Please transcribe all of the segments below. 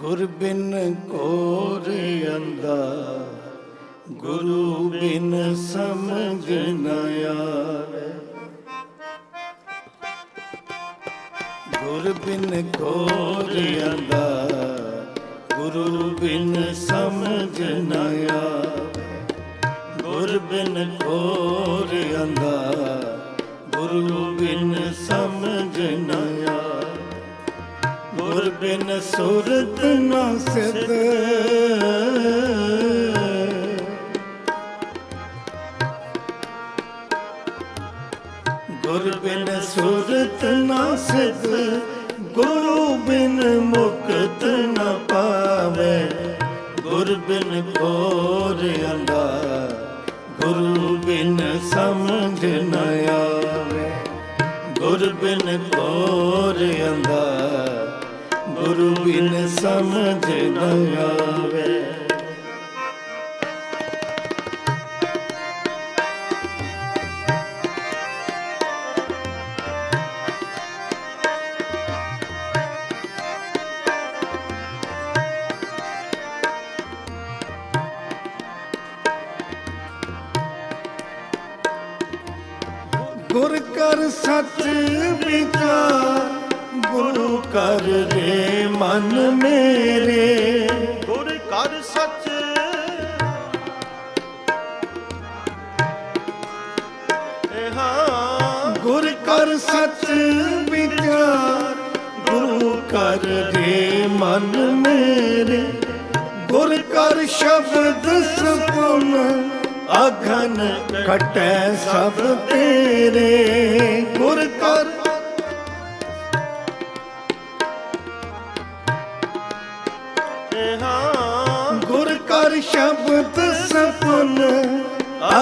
ਗੁਰ ਬਿਨ ਕੋਰ ਅੰਦਾ ਗੁਰੂ ਬਿਨ ਸਮਝ ਨ ਆਵੇ। ਗੁਰ ਬਿਨ ਕੋਰ ਅੰਦਾ ਗੁਰੂ ਬਿਨ ਸਮਝ ਨ ਆਵੇ। ਗੁਰ ਬਿਨ ਕੋਰ ਅੰਦਾ ਗੁਰੂ ਬਿਨ ਸਮਝ ਨ ਆਵੇ ਗੁਰ ਬਿਨ ਸੁਰਤ ਨ ਸਿਧ। ਗੁਰ ਬਿਨ ਸੁਰਤ ਨ ਸਿਧ, ਗੁਰੂ ਬਿਨ ਮੁਕਤ ਨ ਪਾਵੇ। ਗੁਰ ਬਿਨ ਕੋਰ ਅੰਦਾ ਗੁਰੂ ਬਿਨ ਸਮਝ ਨ ਆਵੇ। ਗੁਰ ਬਿਨ ਕੋਰ ਅੰਦਾ ਗੁਰੂ ਬਿਨ ਸਮਝ ਨ ਆਵੇ। ਗੁਰ ਕਰ ਸੱਚ ਵਿਚਾਰ। ਗੁਰੂ ਕਰ ਰੇ ਮਨ ਮੇਰੇ। ਗੁਰ ਕਰ ਸੱਚ। ਗੁਰ ਕਰ ਸੱਚ ਵਿਚਾਰ ਗੁਰੂ ਕਰ ਰੇ ਮਨ ਮੇਰੇ। ਗੁਰ ਕਰ ਸ਼ਬਦ ਸੁਪਨ ਅਘਨ ਕਟੈ ਸਭ ਤੇਰੇ।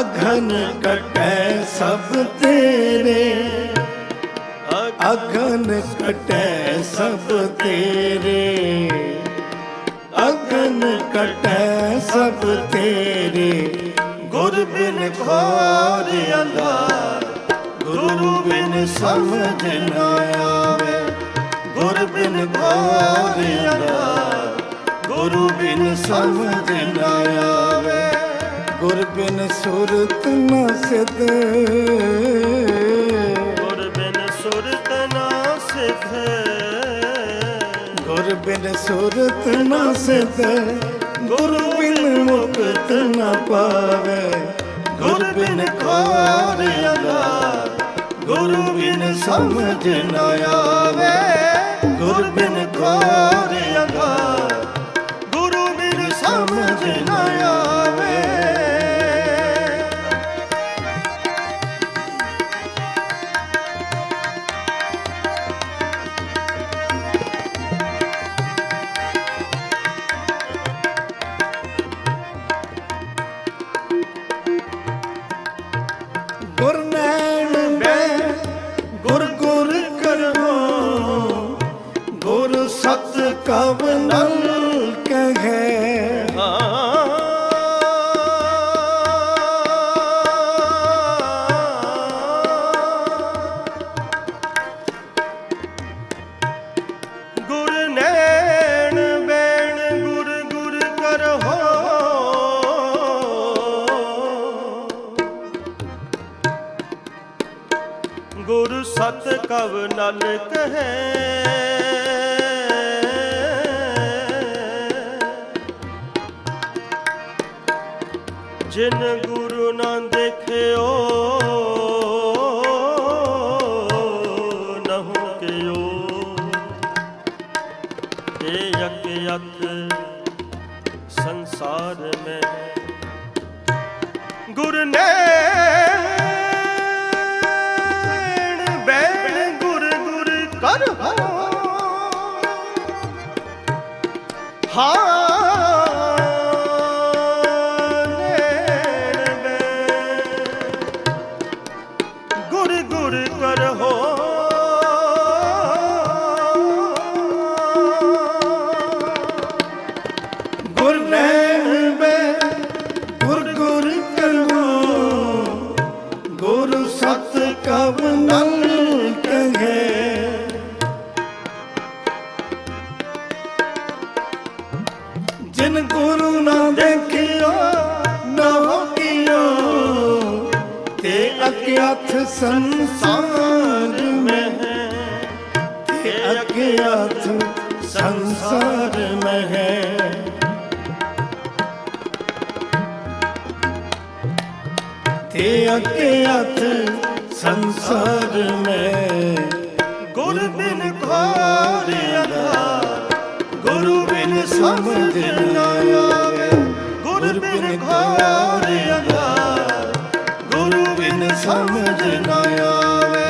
ਅਘਨ ਕਟੈ ਸਭ ਤੇਰੇ। ਅਘਨ ਕਟੈ ਸਭ ਤੇਰੇ। ਅਗਨ ਕਟੈ ਸਭ ਤੇਰੇ। ਗੁਰ ਬਿਨ ਖੋਰ ਅੰਧਾਰ ਗੁਰੂ ਬਿਨ ਸਮਝ ਨ ਆਵੇ। ਗੁਰ ਬਿਨ ਖੋਰ ਅੰਧਾਰ ਗੁਰੂ ਬਿਨ ਸਮਝ ਨ ਆਵੇ। ਗੁਰ ਬਿਨ ਸੁਰਤ ਨ ਸਿਧ। ਗੁਰ ਬਿਨ ਸੁਰਤ ਨਾ ਸਿਧ। ਗੁਰ ਬਿਨ ਸੁਰਤ ਨ ਸਿਧ। ਗੁਰੂ ਬਿਨ ਮੁਕਤ ਨ ਪਾਵੇ। ਗੁਰ ਬਿਨ ਖੋਰ ਅੰਦਾ ਗੁਰੂ ਬਿਨ ਸਮਝ ਨ ਆਵੇ। ਗੁਰ ਬਿਨ ਖੋਰ ਗੁਰ ਨੈਣ ਬੈਣ ਗੁਰ ਗੁਰ ਕਰਹੋ ਗੁਰ ਸਤ ਕਵ ਨਲ ਕਹੈ ਜਿਨ ਗੁਰੂ ਨਾ ਦੇਖਿਓ, ਨਹੁ ਕਿਓ ਇਹ ਯਕ ਯਕ ਸੰਸਾਰ ਮੈਂ। ਗੁਰ ਨੇ ਗੁਰ ਗੁਰ ਕਰ। ਹਾਂ ਅੱਗੇ ਹੱਥ ਸੰਸਾਰ ਮੈਂ ਹੈ ਤੇ ਅੱਗੇ ਹੱਥ ਸੰਸਾਰ ਮੈਂ ਹੈ। ਤੇ ਅੱਗੇ ਹੱਥ ਸੰਸਾਰ ਮੈਂ ਗੁਰ ਬਿਨ ਘੋਰ ਅੰਧਾਰ ਗੁਰੂ ਬਿਨ ਸਮਝ ਨਾ ਆਵੇ। ਗੁਰ ਬਿਨ ਘੋਰ ਅੰਧਾਰ ਸਮਝ ਨਾ ਆਵੇ।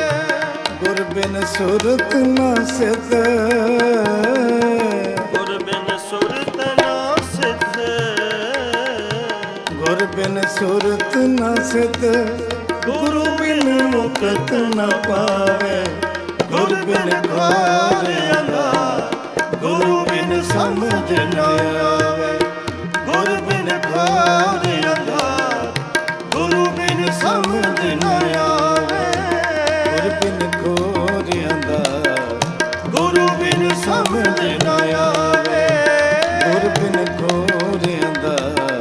ਗੁਰ ਬਿਨ ਸੁਰਤ ਨਾ ਸਿਧ। ਗੁਰ ਬਿਨ ਸੁਰਤ ਨਾ ਸਿਧ। ਗੁਰ ਬਿਨ ਸੁਰਤ ਨਾ ਸਿਧ। ਗੁਰੂ ਬਿਨ ਮੁਕਤ ਨਾ ਪਾਵੇ। ਗੁਰ ਬਿਨ ਘੋਰ ਅੰਧਾਰ ਗੁਰੂ ਬਿਨ ਸਮਝ ਨਾ ਆਵੇ। ਗੁਰ ਬਿਨ ਘੋਰ ਅੰਧਾਰ ਗੁਰੂ ਬਿਨ ਸਮਝ ਨਾ ਆਵੇ